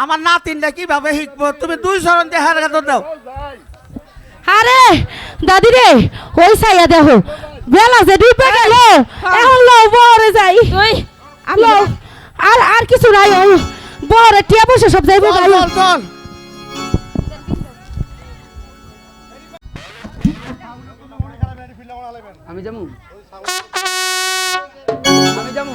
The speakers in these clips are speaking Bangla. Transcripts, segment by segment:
নাতিনটা কীভাবে শিখব? তুমি দুই চরণ দিয়ে হার গাদর দাও। আরে দাদি রে ওই সাইয়া দেখো। বেলা যে ডুবে গেল এখন লো বরে যাই। তুই লো আর আর কিছু নাই ওই। বরে টিয়া বসে সব যাইবো চল চল আমি যামু আমি যামু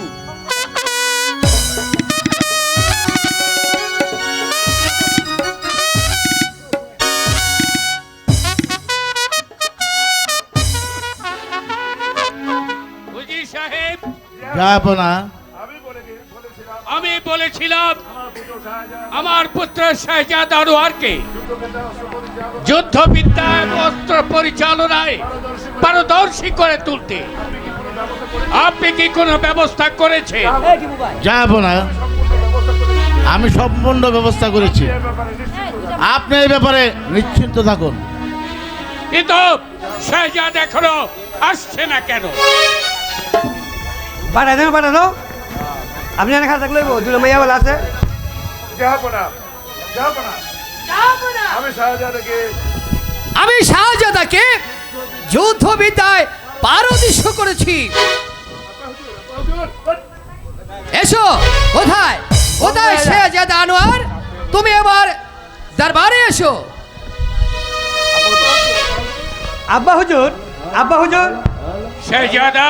যাব আমি বলেছিলাম আমার পুত্র শাহজাদ আনোয়ারকে যুদ্ধবিদ্যায় অস্ত্র পরিচালনায় পারদর্শী করে তুলতে। আপনি কি কোনো ব্যবস্থা করেছেন? যাব না আমি সম্পূর্ণ ব্যবস্থা করেছি। আপনি এই ব্যাপারে নিশ্চিন্ত থাকুন। কিন্তু শাহজাদ এখনও আসছে না কেন? বাড়াই দেবে বাড়ানো আপনি এনে খাতা থাকলে দুটো মাইয়া বলা আছে। আমি শাহজাদাকে যুদ্ধবিদ্যায় পারদর্শ করেছি। এসো কোথায়? কোথায় শাহজাদা আনোয়ার তুমি এবার দরবারে এসো। আব্বা হুজুর আব্বা হুজুর। শাহজাদা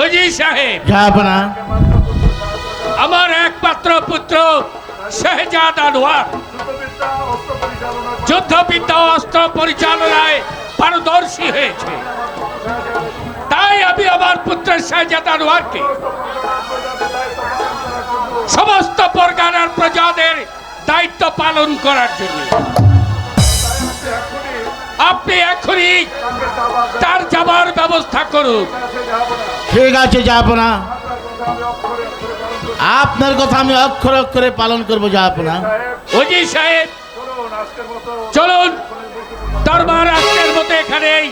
ওজি সাহেব। যাব আমার একমাত্র পুত্র শেহজাদ আনোয়ার। যুদ্ধবিদ্যা অস্ত্র পরিচালনায় পারদর্শী হয়েছে। তাই আমি আমার পুত্র শাহজাদ আনোয়ারকে সমস্ত পরগানার প্রজাদের দায়িত্ব পালন করার জন্য আপনি এখনই তার যাবার ব্যবস্থা করুন। ঠিক আছে যাব না। আপনার কথা আমি অক্ষর অক্ষরে পালন করব যাব না। ওজি সাহেব চলুন। দরবার আজকের মতো এখানেই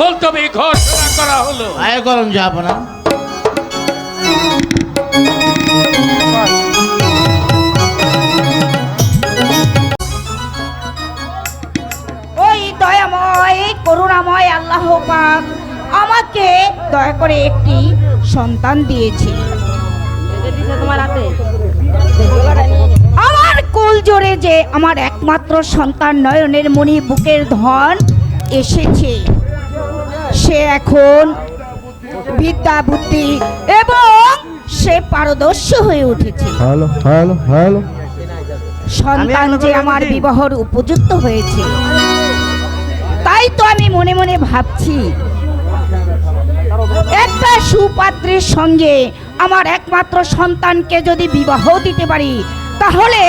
বলতবি ঘোষণা করা হলো। আয় করুন যাব না। করে একটি সন্তান দিয়েছে। আমার কোল জোরে যে আমার একমাত্র সন্তান নয়নের মণি বুকের ধন এসেছে। সে এখন বিদ্যা বুদ্ধি এবং সে পারদর্শী হয়ে উঠেছে। সন্তান যে আমার বিবাহর উপযুক্ত হয়েছে। তাই তো আমি মনে মনে ভাবছি একটা সুপাত্রের সঙ্গে আমার একমাত্র সন্তানকে যদি বিবাহ দিতে পারি তাহলে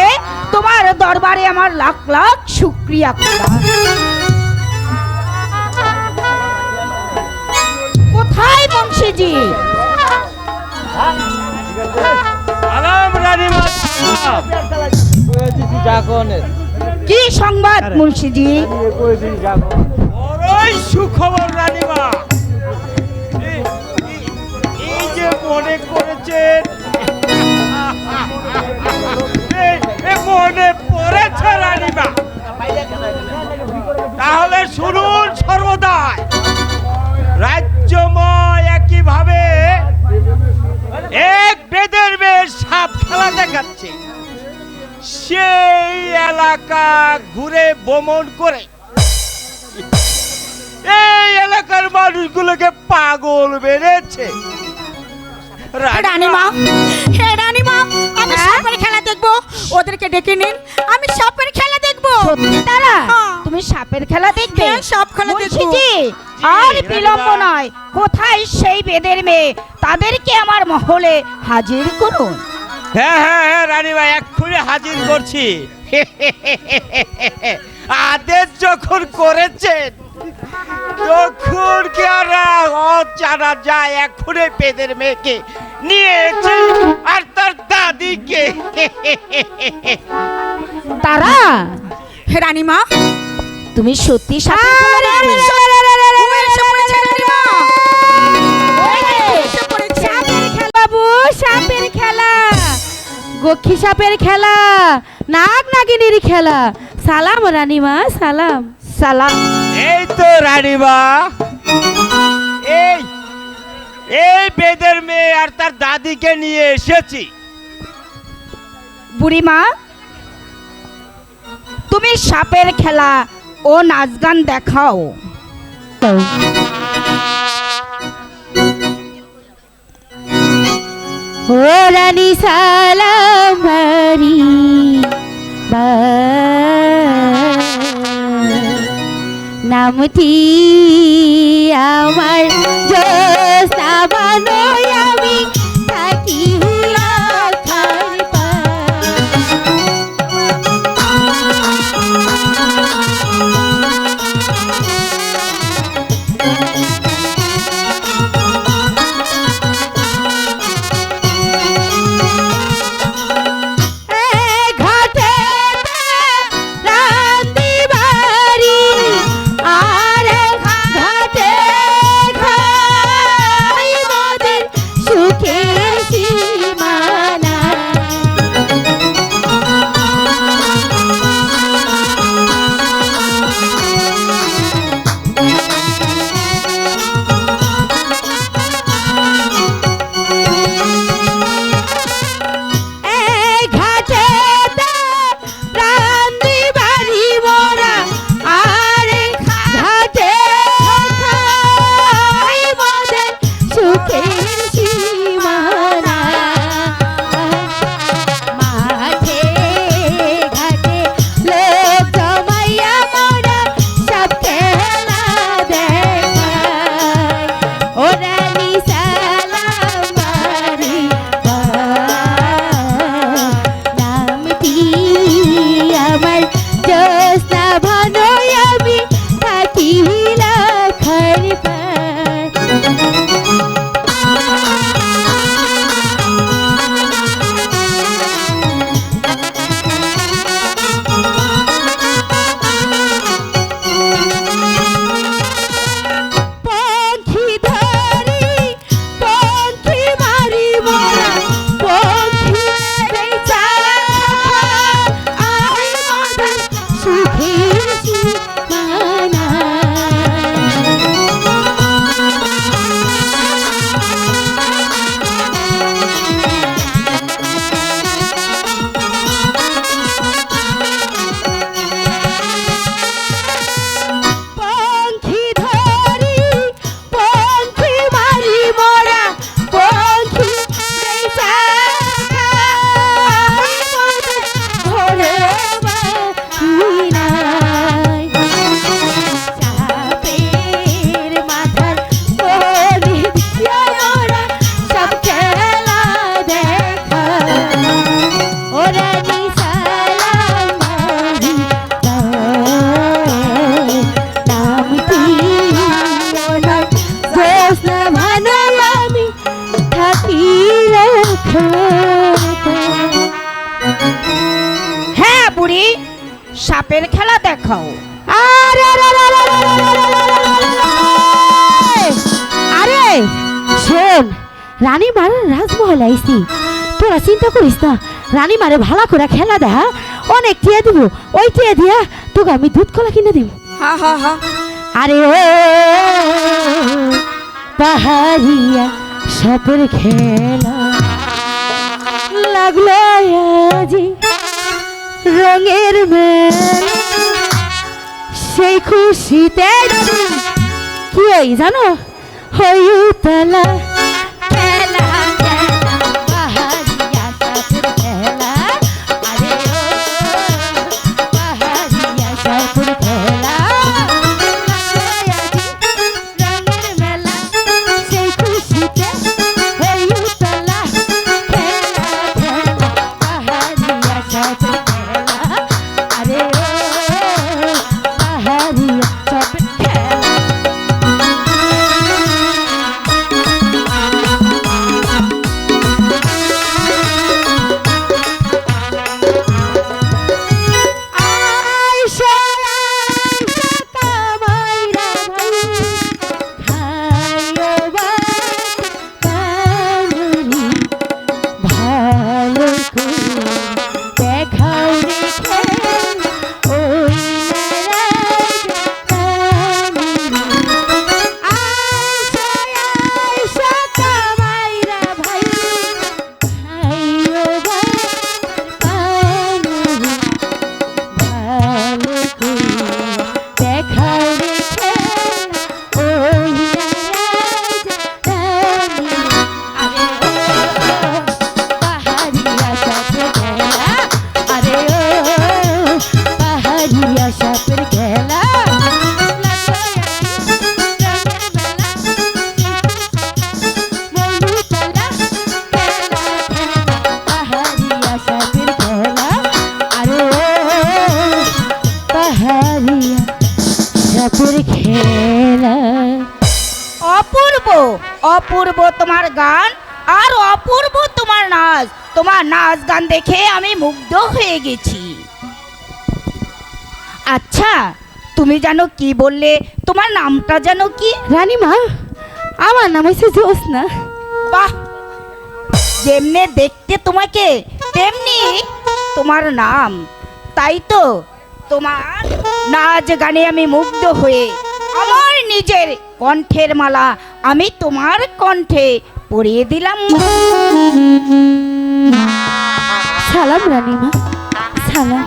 তোমার দরবারে আমার লাখ লাখ শুক্রিয়া কোথায় বংশীজি? কি সংবাদ মুন্সিজি? সুখবর রানীমা মনে করেছেন? মনে পড়েছে রানীমা। তাহলে শুনুন সর্বদাই। রাজ্যময় একইভাবে এক বেদের বেশ সাপ খেলা দেখাচ্ছে। সেই এলাকা ঘুরে ভ্রমণ করে। এই এলাকার মানুষগুলোকে পাগল বেড়েছে। রানীমা। হে রানীমা। আমি সাপের খেলা দেখব। ওদেরকে ডেকে নিন। আমি সাপের খেলা দেখব। তারা হ্যাঁ। তুমি সাপের খেলা দেখবে? হ্যাঁ, সাপ খেলা দেখব। আর বিলম্ব নয়। কোথায় সেই বেদের মেয়ে? তাদেরকে আমার মহলে হাজির করুন। হ্যাঁ হ্যাঁ হ্যাঁ রানীমা এক্ষুনি হাজির করছি। আদেশ যখন করেছেন তখন আর জানা যায় এক্ষুনি পেদের মেয়েকে নিয়েছে আর তার দাদিকে তারা হে রানীমা তুমি সত্যি ও সাপের খেলা গক্ষী সাপের খেলা নাগ নাগিনীর খেলা সালাম রানীমা সালাম সালাম এই তো রানীমা। এই এই বেদের মেয়ে আর তার দাদিকে নিয়ে এসেছি। বুড়িমা তুমি সাপের খেলা ও নাচ গান দেখাও। ও রানী সালাম বাড়ি নামটি আমার জোস্তা দেখাও আরে আরে শোন রানী মার রাজমহল আইসি তোরা চিন্তা করিস না রানী মারে ভালো করে খেলা দেখা অনেক টিয়া দিব ওই টিয়া দিয়া তোকে আমি দুধ কলা কিনে দিব হা হা হা আরে ও পাহাড়িয়া সাপের খেলা লাগল আজি রঙের মেলা সেই খুশিতে কি জানো? হয়ে খেলা অপূর্ব তোমার গান আর অপূর্ব তোমার নাচ। তোমার নাচ গান দেখে আমি মুগ্ধ হয়ে গেছি। আচ্ছা তুমি জানো কি বললে? তোমার নামটা জানো কি? রানীমা আমার নাম হয়েছে জোসনা বাহ! যেমনে দেখতে তোমাকে তেমনি তোমার নাম। তাই তো তোমার নাচ গানে আমি মুগ্ধ হয়ে আমার নিজের কণ্ঠের মালা আমি তোমার কণ্ঠে পরিয়ে দিলাম। সালাম রানীমা সালাম।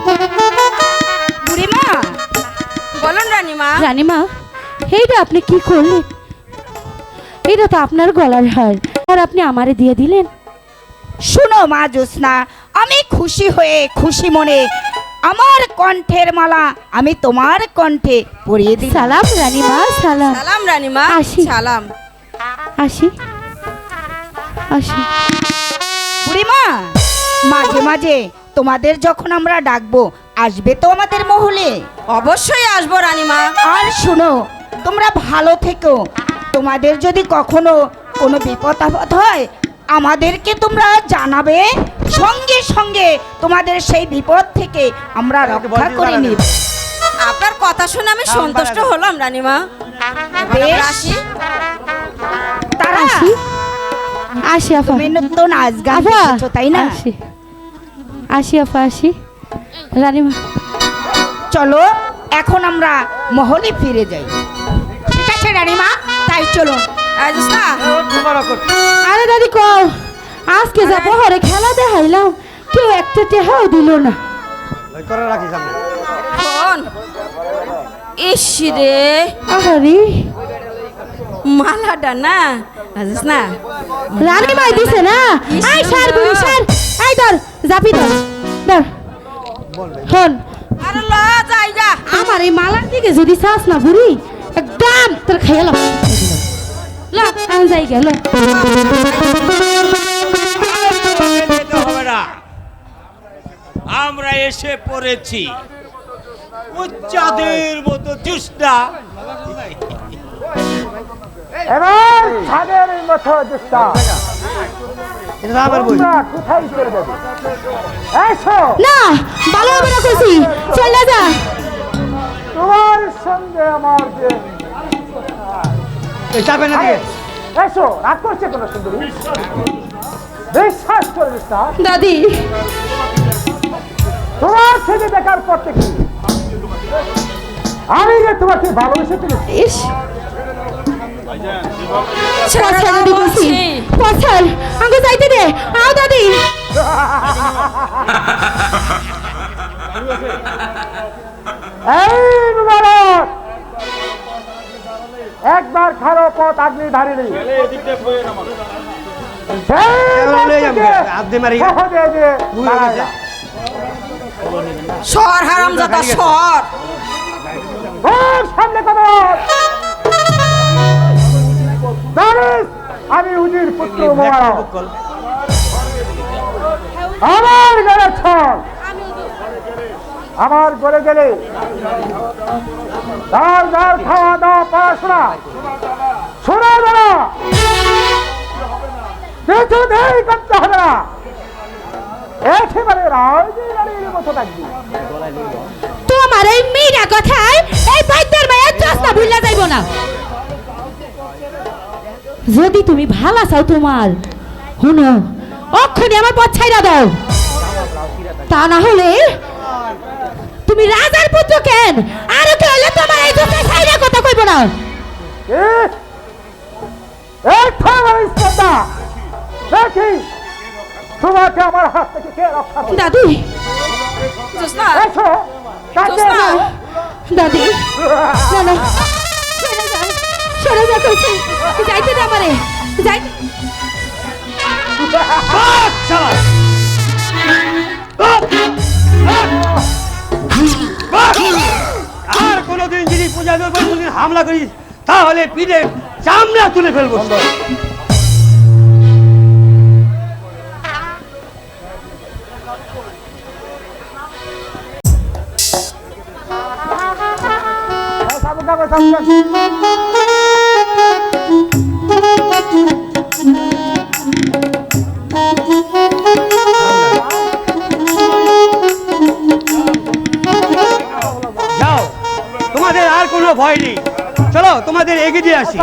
বুড়িমা বলুন রানীমা। রানীমা এইটা আপনি কি করলেন? এটা তো আপনার গলার হার আর আপনি আমারে দিয়ে দিলেন। শুনো মা জ্যোৎস্না আমি খুশি হয়ে খুশি মনে আমার কণ্ঠের মালা আমি তোমার কণ্ঠে পরিয়ে দিই সালাম রানীমা সালাম। সালাম রানীমা আসি। সালাম। আসি। আসি। বুড়িমা মাঝে মাঝে তোমাদের যখন আমরা ডাকবো আসবে তো আমাদের মহলে? অবশ্যই আসব রানীমা। আর শুনো তোমরা ভালো থেকো। তোমাদের যদি কখনো কোনো বিপদ আপদ হয় আমাদেরকে তোমরা জানাবে। সঙ্গে সঙ্গে তোমাদের সেই বিপদ থেকে আমরা রক্ষা করে নিব। আপনার কথা শুনে আমি সন্তুষ্ট হলাম রানীমা। বেশ। আসি তারা আসি। আসি আপা তুমি তো নাচ গান তাই না? আসি। আসি আপা আসি। রানীমা। চলো এখন আমরা মহলে ফিরে যাই। ঠিক আছে রানীমা? তাই চলো। জোৎস্না, আরে দাদি কও। আজকে যা বহরে খেলা দেখাইলাম কেউ একটা টেহাও দিল না। ইস রে। আহারে। মালাটা না বুঝিস না? রানী মাই দিছে না? আই সার। বুড়ি সার। আই ধর জাপি ধর ধর। হন আরে ল জায়গা আমার এই মালার দিকে যদি চাস না বুড়ি একদম তোর খেয়াল ল। আমি যাই গেল যেতে আমরা এসে পড়েছি উচ্চাদের মতো চুষ্টা এটা আবার বই না ভালো হবে না কইছি চলে যা। তোমার সঙ্গে আমার যে এই না এসো রাগ করছে কোনো সুন্দরী? করে দাদি। তোমার ছেলে দেখার পর থেকে আমি যে তোমাকে ভালোবেসে ফেলেছি। ইস। ছেড়ে পছাল দাও দাদি কইছি বলছি। যাইতে দে। আও দাদি। এই মুবারক। একবার খারো পথ আগলি ধারিনি সর হারাম জাতা সর। সামনে কথা আমি উজির পুত্র আমার ঘরে ছল। আমার ঘরে গেলে। খাওয়া দাওয়া পড়াশোনা। শোনা যারা তোমার এই মেয়েরা কথায় এই বাইদের মায়ের চশমা ভুললা যাইব না। যদি তুমি ভালো চাও তোমার শুনো অক্ষণে আমার পথ ছাইরা দাও। তা না হলে তুমি রাজার পুত্র কেন? আর কে হলে তোমার এই দুটো ছাইরা কথা কইব না। স্পর্ধা। দেখি। তোমাকে আমার হাত থেকে কে রক্ষা করবে? দাদি। দাদি। না না। সরে যা সরে যা কইছি যাইতে দে আমারে। যাইতে আর কোনোদিন যদি পূজার উপর কোনোদিন হামলা করিস তাহলে পিঠে চামড়া তুলে ফেলব। যাও। তোমাদের আর কোনো ভয় নেই। চলো তোমাদের এগিয়ে দিয়ে আসি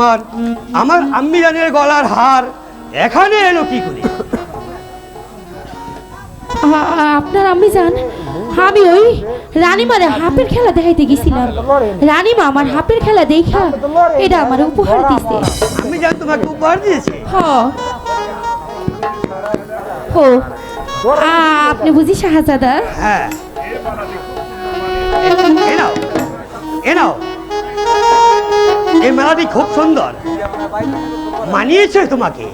আমার আমার আম্মি জানের গলার হার এখানে এলো কি করে? আপনার আমি জান আমি ওই রানীমারে হাপের খেলা দেখাইতে গেছিলাম। রানীমা আমার হাপের খেলা দেখা এটা আমার উপহার দিছে। আমি জান তোমাকে উপহার দিয়েছি। হ। ও আপনি বুঝি শাহজাদা? হ্যাঁ। এ নাও এ নাও। এই মেলাটি খুব সুন্দর। মানিয়েছে তোমাকে?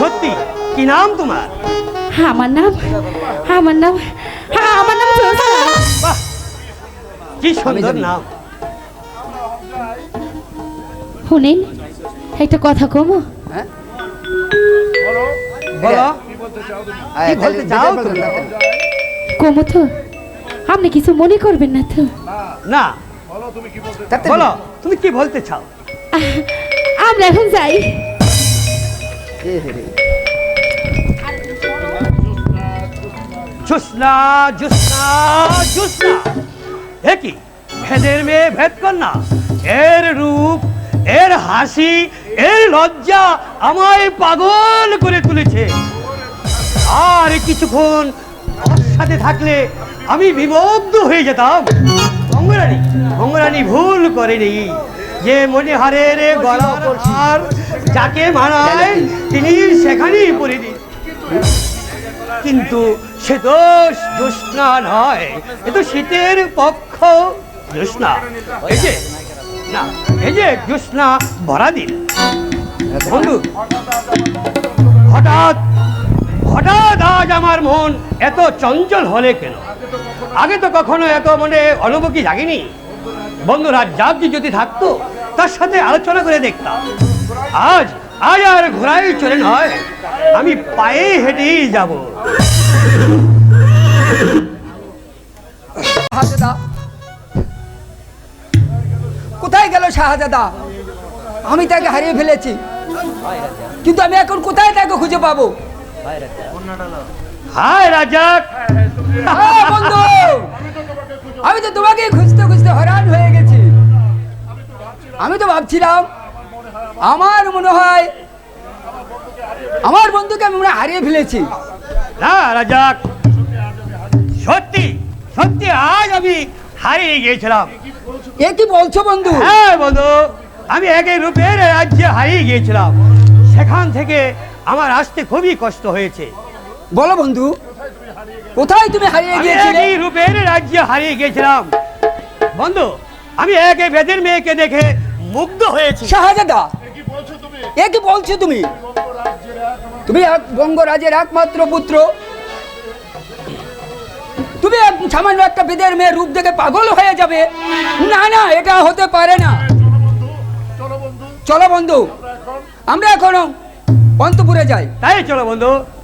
সত্যি? কি নাম তোমার? আমার নাম। আমার নাম। হ্যাঁ আমার নাম কি সুন্দর নাম। শুনেন একটা কথা কমো? কমো তো আপনি কিছু মনে করবেন না তো? না। বলো তুমি কি বলতে চাও? আমরা এখন যাই। জুসনা জুসনা জুসনা এ কি? ভেদের মেয়ে ভেদ কন্যা। এর রূপ এর হাসি এর লজ্জা আমায় পাগল করে তুলেছে। আর কিছুক্ষণ ওর সাথে থাকলে আমি বিমগ্ধ হয়ে যেতাম। অঙ্গরানী অঙ্গরানী ভুল করেনি। যে মনিহারের গলার যাকে মানায় তিনি সেখানেই পরে দিন। কিন্তু সে তো জ্যোৎস্না নয়, এ তো শীতের পক্ষ। জ্যোৎস্না, এই যে, না, এই যে জ্যোৎস্না ভরা দিন বন্ধু, হঠাৎ হঠাৎ আজ আমার মন এত চঞ্চল হলে কেন? আগে তো কখনো এত মনে অনুভূতি জাগেনি। বন্ধুরা জাতি যদি থাকতো, তার সাথে আলোচনা করে দেখতাম। আজ আজ আর ঘোড়ায় চলে নয়, আমি পায়ে হেঁটেই যাব। কোথায় গেল শাহজাদা? আমি তাকে হারিয়ে ফেলেছি। কিন্তু আমি এখন কোথায় তাকে খুঁজে পাবো? হায় রাজাক বন্ধু! আমি তো তোমাকে খুঁজতে খুঁজতে হরান হয়ে গেছি। আমি তো ভাবছিলাম আমার মনে হয় আমার বন্ধুকে আমি মনে হয় হারিয়ে ফেলেছি। না রাজাক সত্যি সত্যি আজ আমি হারিয়ে গিয়েছিলাম। এ কি বলছো বন্ধু? হ্যাঁ বন্ধু আমি একে রূপের রাজ্যে হারিয়ে গিয়েছিলাম। সেখান থেকে আমার আসতে খুবই কষ্ট হয়েছে। বলো বন্ধু কোথায় তুমি হারিয়ে গিয়েছিলে? একই রূপের রাজ্যে হারিয়ে গিয়েছিলাম। বন্ধু আমি একে বেদের মেয়েকে দেখে মুগ্ধ হয়েছি। শাহজাদা এ কি বলছো তুমি? তুমি এক বঙ্গরাজের একমাত্র পুত্র। তুমি এক সামান্য একটা বিদের মেয়ের রূপ দেখে পাগল হয়ে যাবে। না না এটা হতে পারে না। চলো বন্ধু আমরা এখনও অন্তপুরে যাই। তাই চলো বন্ধু।